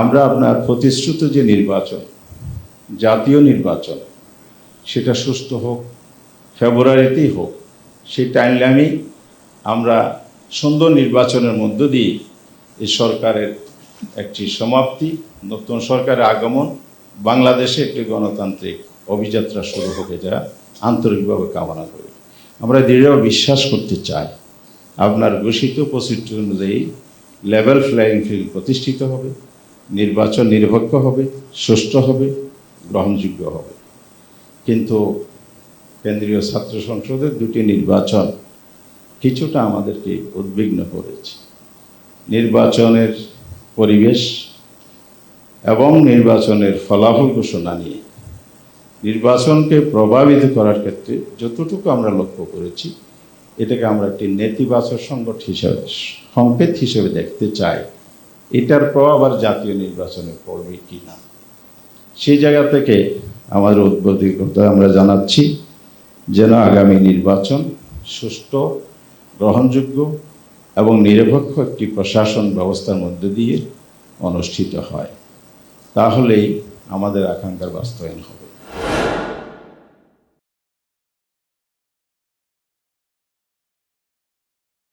আমরা আপনার প্রতিশ্রুত যে নির্বাচন, জাতীয় নির্বাচন, সেটা সুস্থ হোক, ফেব্রুয়ারিতেই হোক, সেই টাইমলাইনেই আমরা সুন্দর নির্বাচনের মধ্য দিয়ে এই সরকারের একটি সমাপ্তি, নতুন সরকারের আগমন, বাংলাদেশে একটি গণতান্ত্রিক অভিযাত্রা শুরু হবে যা আন্তরিকভাবে কামনা করি। আমরা দৃঢ় বিশ্বাস করতে চাই, আপনার ঘোষিত প্রসিদ্ধি অনুযায়ী লেভেল ফ্লাইং ফিল্ড প্রতিষ্ঠিত হবে। নির্বাচন নিরপেক্ষ হবে, সুষ্ঠু হবে, গ্রহণযোগ্য হবে। কিন্তু কেন্দ্রীয় ছাত্র সংসদের দুটি নির্বাচন কিছুটা আমাদেরকে উদ্বিগ্ন করেছে। নির্বাচনের পরিবেশ এবং নির্বাচনের ফলাফল ঘোষণা নিয়ে। নির্বাচনকে প্রভাবিত করার ক্ষেত্রে যতটুকু আমরা লক্ষ্য করেছি, এটাকে আমরা একটি নেতিবাচক সংকট হিসাবে, সংকেত হিসেবে দেখতে চাই। এটার প্রভাব আর জাতীয় নির্বাচনে পড়বে কি না? সেই জায়গা থেকে আমাদের উদ্বোধিকতা আমরা জানাচ্ছি যেন আগামী নির্বাচন সুষ্ঠু, গ্রহণযোগ্য এবং নিরপেক্ষ একটি প্রশাসন ব্যবস্থার মধ্য দিয়ে অনুষ্ঠিত হয়। তাহলেই আমাদের আকাঙ্ক্ষার বাস্তবায়ন হবে।